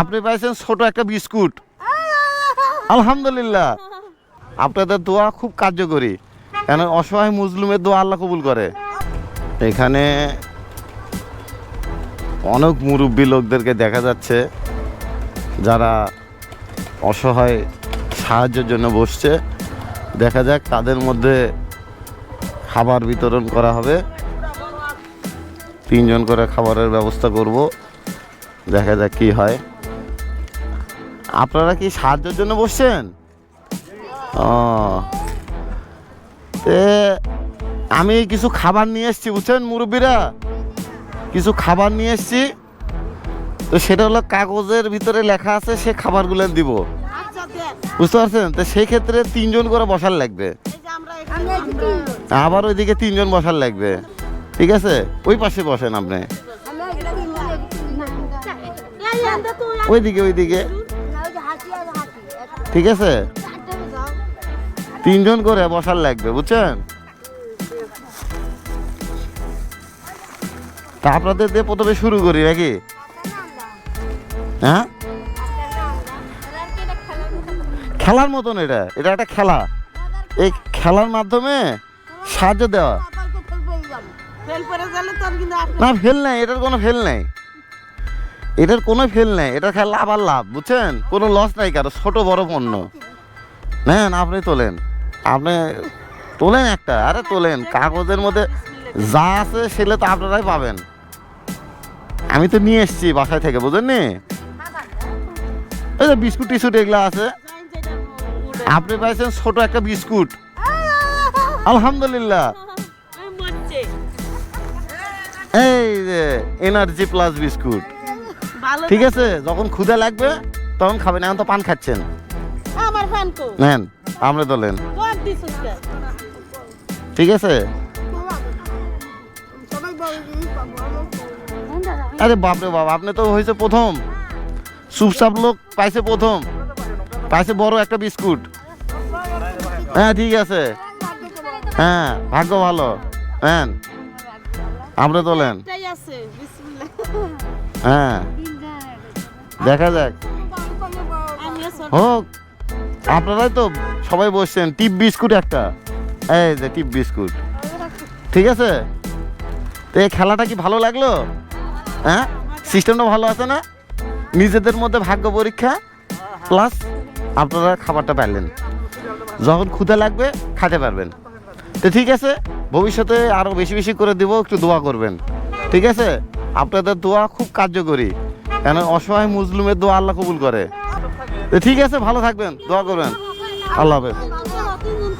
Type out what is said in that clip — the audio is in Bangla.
আপনি পাইছেন ছোট একটা বিস্কুট। আলহামদুলিল্লাহ। আপনাদের দোয়া খুব কার্যকরী। কেন অসহায় মুসলিমের দোয়া আল্লাহ কবুল করে। এখানে অনেক মুরব্বী লোকদেরকে দেখা যাচ্ছে, যারা অসহায় সাহায্যের জন্য বসছে। দেখা যাক তাদের মধ্যে খাবার বিতরণ করা হবে। তিনজন করে খাবারের ব্যবস্থা করব। দেখা যাক কি হয়। আপনারা কি সাহায্যের জন্য বসছেন? ও। আমি কিছু খাবার নিয়ে এসেছি, বুঝছেন মুরব্বীরা? কিছু খাবার নিয়ে এসেছি। তো সেটা হলো কাগজের ভিতরে লেখা আছে, সে খাবারগুলো দিব। বুঝতে পারছেন? তো সেই ক্ষেত্রে তিনজন করে বসার লাগবে। আবার ওইদিকে তিনজন বসার লাগবে। ঠিক আছে? ওই পাশে বসেন আপনি। ওইদিকে ওইদিকে। ঠিক আছে? তিনজন করে বসার লাগবে বুঝছেন? তা আপনাদের দিয়ে প্রথমে শুরু করি নাকি? হ্যাঁ? খেলার মতন এটা। এটা একটা খেলা। এই খেলার মাধ্যমে সাহায্য দেওয়া। না ফেল নাই এটার কোনো ফেল নাই। এটার কোনো ফেল নেই এটা খেলা লাভ আর লাভ বুঝছেন? কোনো লস নাই কারও ছোট বড় পণ্য। নেন আপনি তোলেন। আপনি তোলেন একটা আরে তোলেন কাগজের মধ্যে যা আছে সেগুলো তো আপনারাই পাবেন। আমি তো নিয়ে এসেছি বাসায় থেকে বুঝলেন নি? এই যে বিস্কুট টিস্কুট এগুলো আছে। আপনি পাইছেন ছোট একটা বিস্কুট। আলহামদুলিল্লাহ। এই যে এনার্জি প্লাস বিস্কুট। ভালো ঠিক আছে যখন ক্ষুদা লাগবে তখন খাবেন এখন তো পান খাচ্ছেন। আমার ফ্যান কো নেন আমরা কোন? ঠিক আছে? আরে বাপরে বাপ আপনি তো হয়েছে প্রথম। চুপচাপ লোক পাইছে প্রথম। পাইছে বড় একটা বিস্কুট। হ্যাঁ ঠিক আছে। হ্যাঁ ভাগ্য ভালো। হ্যাঁ আমরা তোলেন হ্যাঁ। দেখা যাক। হোক আপনারাই তো সবাই বসছেন টিপ বিস্কুট একটা। এই যে টিপ বিস্কুট। ঠিক আছে? তো এই খেলাটা কি ভালো লাগল? হ্যাঁ? সিস্টেমটা ভালো আছে না? নিজেদের মধ্যে ভাগ্য পরীক্ষা প্লাস আপনারা খাবারটা পাইলেন। যখন ক্ষুদে লাগবে খেতে পারবেন। তো ঠিক আছে ভবিষ্যতে আরও বেশি বেশি করে দেবো একটু দোয়া করবেন। ঠিক আছে? আপনাদের দোয়া খুব কার্যকরী। কেন? অসহায় মুসলিমের দোয়া আল্লাহ কবুল করে। ঠিক আছে, ভালো থাকবেন, দোয়া করবেন। আল্লাহ হাফেজ।